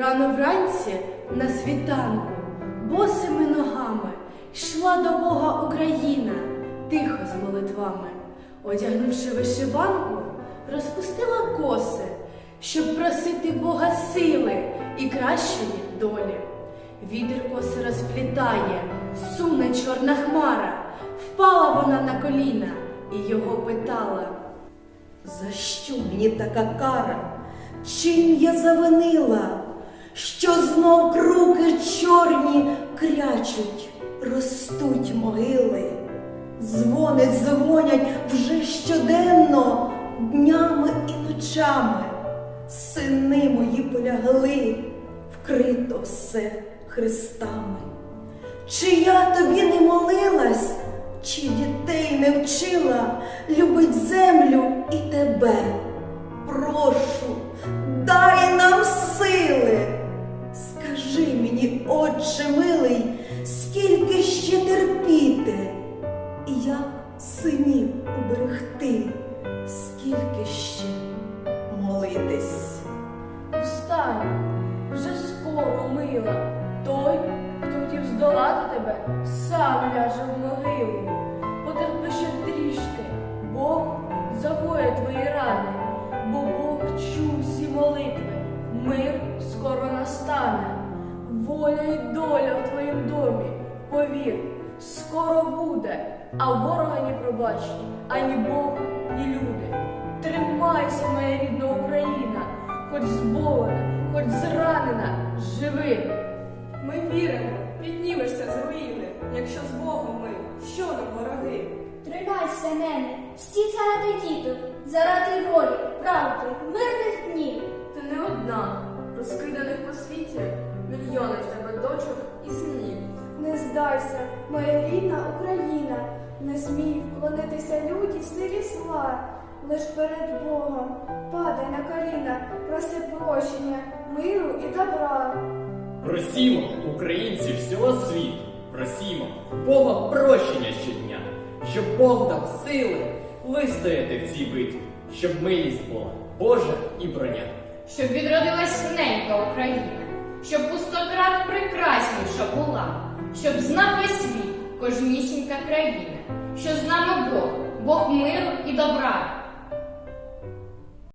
Рано вранці на світанку, босими ногами йшла до Бога Україна, тихо з молитвами. Одягнувши вишиванку, розпустила коси, щоб просити Бога сили і кращої долі. Вітер коси розплітає, суне чорна хмара, впала вона на коліна і його питала. За що мені така кара? Чим я завинила? Що знов круки чорні крячуть, ростуть могили, дзвони дзвонять вже щоденно, днями і ночами. Сини мої полягли, вкрито все хрестами. Чи я тобі не молилась, чи дітей не вчила любить землю і тебе? Прошу, синів уберегти, скільки ще молитись. Встань, вже скоро мила. Той, хто хотів здолати тебе, сам ляже в могилу. Потерпи ще трішки, Бог загоє твої рани, бо Бог чув всі молитви, мир скоро настане. Воля й доля в твоїм домі, повір, скоро буде, а ворога не пробачить ані Бог, ні люди. Тримайся, моя рідна Україна, хоч зболена, хоч зранена, живи. Ми віримо, піднімешся з руїни, якщо з Богом ми, що нам вороги? Тримайся, нене, стій заради діток, заради волі, правди, мирних днів. Ти не одна, розкиданих по світі, мільйони Не моя рідна Україна, не смій вклонитися люді силі зла, лиш перед Богом падай на коліна, проси прощення, миру і добра. Просімо, українці всього світу, просімо Бога прощення щодня, щоб Бог дав сили вистояти в цій битві, щоб милість була Божа і броня. щоб відродилась ненька Україна, щоб пустократ прекрасніша була, щоб знав світ, кожнісінька країна, що з нами Бог, Бог миру і добра,